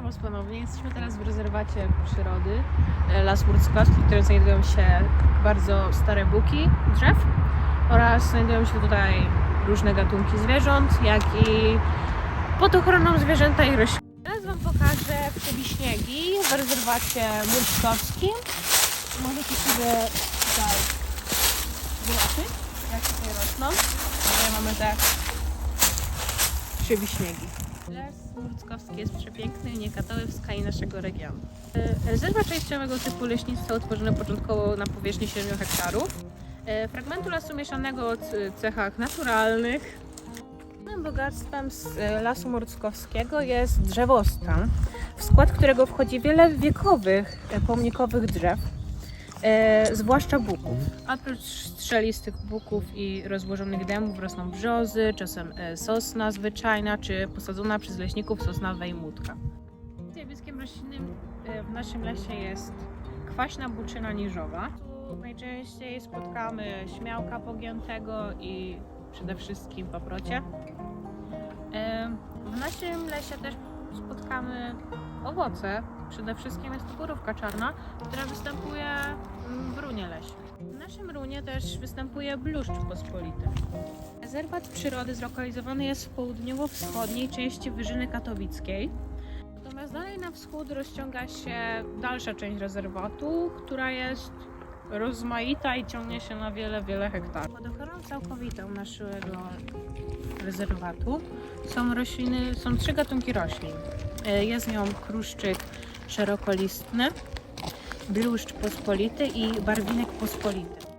Was ponownie. Jesteśmy teraz w rezerwacie przyrody e, Las Murckowski, w którym znajdują się bardzo stare buki drzew oraz znajdują się tutaj różne gatunki zwierząt, jak i pod ochroną zwierzęta i roślin. Teraz Wam pokażę przewiśniegi w rezerwacie murczkowskim. Możecie sobie tutaj zobaczyć, jak tutaj rosną. Tutaj mamy te przewiśniegi. Las Murckowski jest przepiękny i niekatowy w skali naszego regionu. E, Rezerwat częściowego typu leśnictwa utworzony początkowo na powierzchni 7 hektarów. E, Fragmentu lasu mieszanego o c- cechach naturalnych. Bogactwem z e, lasu murckowskiego jest drzewostan, w skład którego wchodzi wiele wiekowych, e, pomnikowych drzew, e, zwłaszcza buków. Oprócz strzelistych buków i rozłożonych dębów rosną brzozy, czasem e, sosna zwyczajna, czy posadzona przez leśników sosna wejmutka. Zjawiskiem roślinnym e, w naszym lesie jest kwaśna buczyna niżowa. Tu najczęściej spotkamy śmiałka pogiętego i przede wszystkim paprocie. E, W naszym lesie też spotkamy owoce. Przede wszystkim jest to borówka czarna, która występuje. W naszym runie też występuje bluszcz pospolity. Rezerwat przyrody zlokalizowany jest w południowo-wschodniej części Wyżyny Katowickiej. Natomiast dalej na wschód rozciąga się dalsza część rezerwatu, która jest rozmaita i ciągnie się na wiele, wiele hektarów. Pod ochroną całkowitą naszego rezerwatu są rośliny, są trzy gatunki roślin. E, Jest nią kruszczyk szerokolistny, bluszcz pospolity i barwinek pospolity.